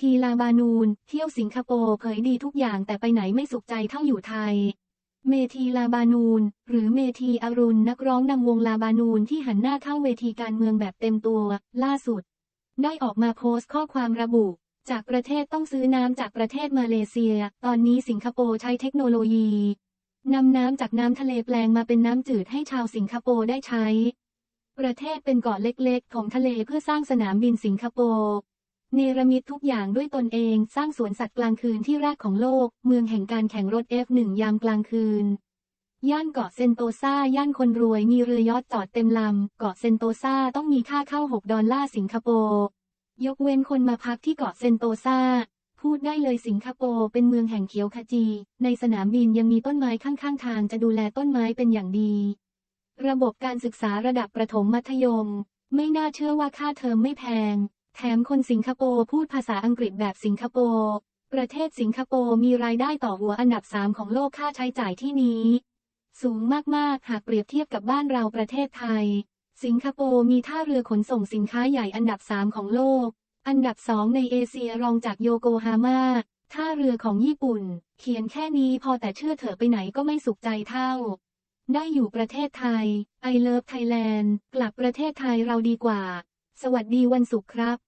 ทีลาบานูน เที่ยวสิงคโปร์เผยดีทุกอย่างแต่ไปไหนไม่สุขใจเท่าอยู่ไทย เมทีลาบานูน หรือเมทีอรุณนักร้องนำวงลาบานูนที่หันหน้าเข้าเวทีการเมืองแบบเต็มตัว ล่าสุด ได้ออกมาโพสต์ข้อความระบุ จากประเทศต้องซื้อน้ำจากประเทศมาเลเซีย ตอนนี้สิงคโปร์ใช้เทคโนโลยีนำน้ำจากน้ำทะเลแปลงมาเป็นน้ำจืดให้ชาวสิงคโปร์ได้ใช้ ประเทศเป็นเกาะเล็กๆ ของทะเลเพื่อสร้างสนามบินสิงคโปร์ เนรมิตทุกอย่างด้วยตนเองสร้างสวนสัตว์กลางคืนที่แรกของโลก เมืองแห่งการแข่งรถ F1 ยามกลางคืน ย่านเกาะเซนโตซาย่านคนรวยมีเรือยอทจอดเต็มลำ เกาะเซนโตซาต้องมีค่าเข้า 6 ดอลลาร์สิงคโปร์ ยกเว้นคนมาพักที่เกาะเซนโตซาพูดได้เลยสิงคโปร์เป็นเมืองแห่งเขียวขจี ในสนามบินยังมีต้นไม้ข้างๆ ทางจะดูแลต้นไม้เป็นอย่างดี ระบบการศึกษาระดับประถมมัธยม ไม่น่าเชื่อว่าค่าเทอมไม่แพง แถมคนสิงคโปร์พูดภาษาอังกฤษแบบสิงคโปร์ประเทศสิงคโปร์มีรายได้ต่อหัวอันดับ3ของโลกค่าใช้จ่ายที่นี้ สูงมาก ๆ หากเปรียบเทียบกับบ้านเราประเทศไทย สิงคโปร์มีท่าเรือขนส่งสินค้าใหญ่อันดับ3ของโลก อันดับ2ในเอเชียรองจากโยโกฮาม่าท่าเรือของญี่ปุ่น เขียนแค่นี้พอแต่เชื่อเถอะไปไหนก็ไม่สุขใจเท่า ได้อยู่ประเทศไทย I love Thailand กลับประเทศไทยเราดีกว่า สวัสดีวันศุกร์ครับ